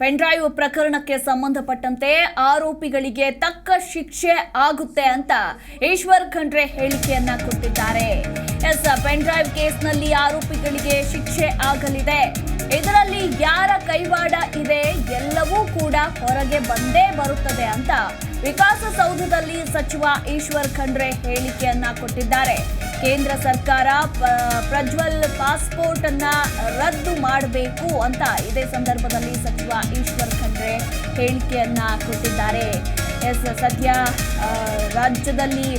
Pen drive ಪ್ರಕರಣಕ್ಕೆ ಸಂಬಂಧಪಟ್ಟಂತೆ ಆರೋಪಿಗಳಿಗೆ ತಕ್ಕ ಶಿಕ್ಷೆ ಆಗುತ್ತೆ ಅಂತ ಈಶ್ವರ್ ಖಂಡ್ರೆ ಹೇಳಿಕೆಯನ್ನ ಕೊಟ್ಟಿದ್ದಾರೆ. ಎಸ್, ಪೆನ್ಡ್ರೈವ್ ಕೇಸ್ನಲ್ಲಿ ಆರೋಪಿಗಳಿಗೆ ಶಿಕ್ಷೆ ಆಗಲಿದೆ. ಇದರಲ್ಲಿ ಯಾರ ಕೈವಾಡ ಇದೆ ಎಲ್ಲವೂ ಕೂಡ ಹೊರಗೆ ಬಂದೇ ಬರುತ್ತದೆ ಅಂತ ವಿಕಾಸಸೌಧದಲ್ಲಿ ಸಚಿವ ಈಶ್ವರ್ ಖಂಡ್ರೆ ಹೇಳಿಕೆಯನ್ನ ಕೊಟ್ಟಿದ್ದಾರೆ. ಕೇಂದ್ರ ಸರ್ಕಾರ ಪ್ರಜ್ವಲ್ ಪಾಸ್ಪೋರ್ಟ್ ಅನ್ನ ರದ್ದು ಮಾಡಬೇಕು ಅಂತ ಇದೇ ಸಂದರ್ಭದಲ್ಲಿ ಸಚಿವ ಈಶ್ವರ್ ಖಂಡ್ರೆ ಹೇಳಿಕೆಯನ್ನ ಕೊಟ್ಟಿದ್ದಾರೆ. ಎಸ್, ಸದ್ಯ ರಾಜ್ಯದಲ್ಲಿ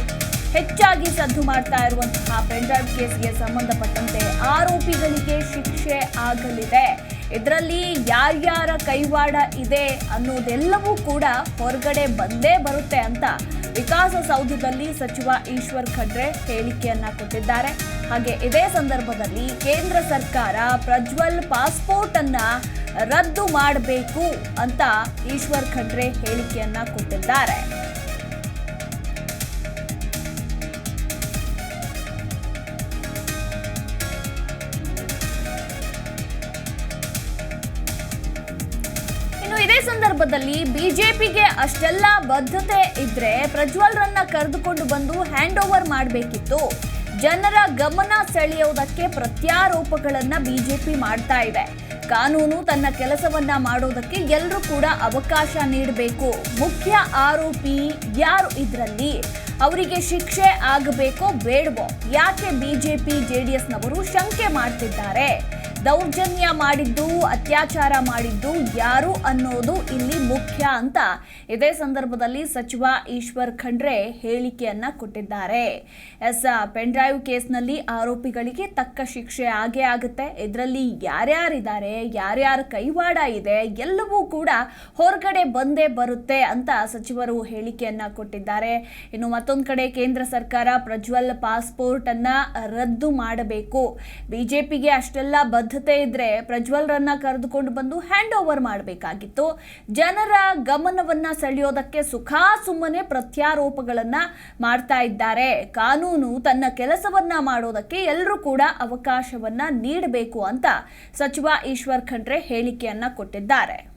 ಹೆಚ್ಚಾಗಿ ಸದ್ದು ಮಾಡ್ತಾ ಇರುವಂತಹ ಪೆಂಡ್ರೈವ್ ಕೇಸ್ಗೆ ಸಂಬಂಧಪಟ್ಟಂತೆ ಆರೋಪಿಗಳಿಗೆ ಶಿಕ್ಷೆ ಆಗಲಿದೆ. ಇದರಲ್ಲಿ ಯಾರ್ಯಾರ ಕೈವಾಡ ಇದೆ ಅನ್ನೋದೆಲ್ಲವೂ ಕೂಡ ಹೊರಗಡೆ ಬಂದೇ ಬರುತ್ತೆ ಅಂತ ವಿಕಾಸಸೌಧದಲ್ಲಿ ಸಚಿವ ಈಶ್ವರ್ ಖಂಡ್ರೆ ಹೇಳಿಕೆಯನ್ನ ಕೊಟ್ಟಿದ್ದಾರೆ. ಹಾಗೆ ಇದೇ ಸಂದರ್ಭದಲ್ಲಿ ಕೇಂದ್ರ ಸರ್ಕಾರ ಪ್ರಜ್ವಲ್ ಪಾಸ್ಪೋರ್ಟ್ ಅನ್ನ ರದ್ದು ಮಾಡಬೇಕು ಅಂತ ಈಶ್ವರ್ ಖಂಡ್ರೆ ಹೇಳಿಕೆಯನ್ನ ಕೊಟ್ಟಿದ್ದಾರೆ. ಸಂದರ್ಭದಲ್ಲಿ ಬಿಜೆಪಿಗೆ ಅಷ್ಟೆಲ್ಲ ಬದ್ಧತೆ ಇದ್ರೆ ಪ್ರಜ್ವಲ್ರನ್ನ ಕರೆದುಕೊಂಡು ಬಂದು ಹ್ಯಾಂಡ್ ಓವರ್ ಮಾಡಬೇಕಿತ್ತು. ಜನರ ಗಮನ ಸೆಳೆಯೋದಕ್ಕೆ ಪ್ರತ್ಯಾರೋಪಗಳನ್ನ ಬಿಜೆಪಿ ಮಾಡ್ತಾ ಇದೆ. ಕಾನೂನು ತನ್ನ ಕೆಲಸವನ್ನ ಮಾಡೋದಕ್ಕೆ ಎಲ್ಲರೂ ಕೂಡ ಅವಕಾಶ ನೀಡಬೇಕು. ಮುಖ್ಯ ಆರೋಪಿ ಯಾರು ಇದರಲ್ಲಿ? ಅವರಿಗೆ ಶಿಕ್ಷೆ ಆಗಬೇಕೋ ಬೇಡವೋ? ಯಾಕೆ ಬಿಜೆಪಿ ಜೆಡಿಎಸ್ನವರು ಶಂಕೆ ಮಾಡ್ತಿದ್ದಾರೆ? ದೌರ್ಜನ್ಯ ಮಾಡಿದ್ದು, ಅತ್ಯಾಚಾರ ಮಾಡಿದ್ದು ಯಾರು ಅನ್ನೋದು ಇಲ್ಲಿ ಮುಖ್ಯ ಅಂತ ಇದೇ ಸಂದರ್ಭದಲ್ಲಿ ಸಚಿವ ಈಶ್ವರ್ ಖಂಡ್ರೆ ಹೇಳಿಕೆಯನ್ನ ಕೊಟ್ಟಿದ್ದಾರೆ. ಎಸ್, ಪೆನ್ಡ್ರೈವ್ ಕೇಸ್ನಲ್ಲಿ ಆರೋಪಿಗಳಿಗೆ ತಕ್ಕ ಶಿಕ್ಷೆ ಆಗೇ ಆಗುತ್ತೆ. ಇದರಲ್ಲಿ ಯಾರ್ಯಾರಿದ್ದಾರೆ, ಯಾರ್ಯಾರ ಕೈವಾಡ ಇದೆ, ಎಲ್ಲವೂ ಕೂಡ ಹೊರಗಡೆ ಬಂದೇ ಬರುತ್ತೆ ಅಂತ ಸಚಿವರು ಹೇಳಿಕೆಯನ್ನ ಕೊಟ್ಟಿದ್ದಾರೆ. ಇನ್ನು ಮತ್ತೊಂದು ಕಡೆ ಕೇಂದ್ರ ಸರ್ಕಾರ ಪ್ರಜ್ವಲ್ ಪಾಸ್ಪೋರ್ಟ್ ಅನ್ನ ರದ್ದು ಮಾಡಬೇಕು. ಬಿಜೆಪಿಗೆ ಅಷ್ಟೆಲ್ಲ ಬದ್ಧತೆ ಇದ್ರೆ ಪ್ರಜ್ವಲ್ರನ್ನ ಕರೆದುಕೊಂಡು ಬಂದು ಹ್ಯಾಂಡ್ ಓವರ್ ಮಾಡಬೇಕಾಗಿತ್ತು. ಜನರ ಗಮನವನ್ನ ಸೆಳೆಯೋದಕ್ಕೆ ಸುಖಾ ಸುಮ್ಮನೆ ಪ್ರತ್ಯಾರೋಪಗಳನ್ನ ಮಾಡ್ತಾ ಇದ್ದಾರೆ. ಕಾನೂನು ತನ್ನ ಕೆಲಸವನ್ನ ಮಾಡೋದಕ್ಕೆ ಎಲ್ಲರೂ ಕೂಡ ಅವಕಾಶವನ್ನ ನೀಡಬೇಕು ಅಂತ ಸಚಿವ ಈಶ್ವರ್ ಖಂಡ್ರೆ ಹೇಳಿಕೆಯನ್ನ ಕೊಟ್ಟಿದ್ದಾರೆ.